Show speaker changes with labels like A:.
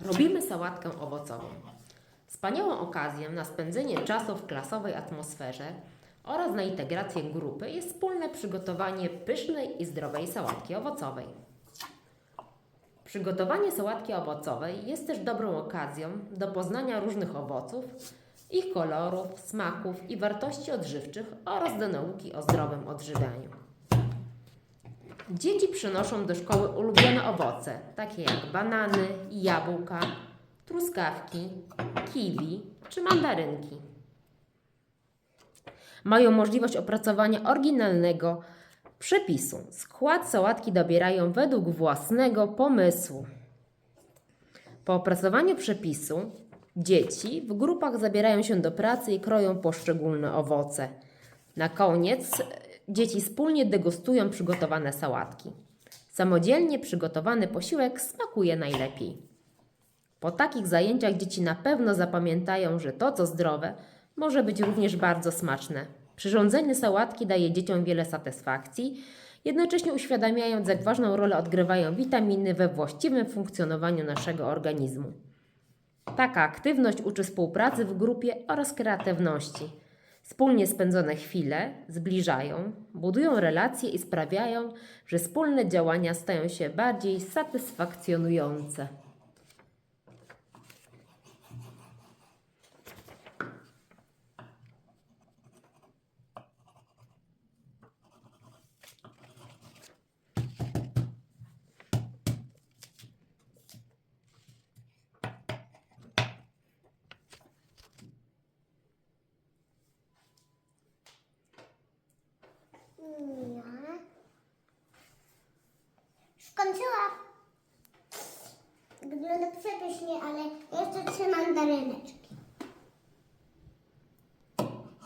A: Robimy sałatkę owocową. Wspaniałą okazją na spędzenie czasu w klasowej atmosferze oraz na integrację grupy jest wspólne przygotowanie pysznej i zdrowej sałatki owocowej. Przygotowanie sałatki owocowej jest też dobrą okazją do poznania różnych owoców, ich kolorów, smaków i wartości odżywczych oraz do nauki o zdrowym odżywianiu. Dzieci przynoszą do szkoły ulubione owoce, takie jak banany, jabłka, truskawki, kiwi czy mandarynki. Mają możliwość opracowania oryginalnego przepisu. Skład sałatki dobierają według własnego pomysłu. Po opracowaniu przepisu dzieci w grupach zabierają się do pracy i kroją poszczególne owoce. Na koniec dzieci wspólnie degustują przygotowane sałatki. Samodzielnie przygotowany posiłek smakuje najlepiej. Po takich zajęciach dzieci na pewno zapamiętają, że to, co zdrowe, może być również bardzo smaczne. Przyrządzenie sałatki daje dzieciom wiele satysfakcji, jednocześnie uświadamiając, jak ważną rolę odgrywają witaminy we właściwym funkcjonowaniu naszego organizmu. Taka aktywność uczy współpracy w grupie oraz kreatywności. Wspólnie spędzone chwile zbliżają, budują relacje i sprawiają, że wspólne działania stają się bardziej satysfakcjonujące.
B: Wygląda przepysznie, ale jeszcze trzy mandaryneczki.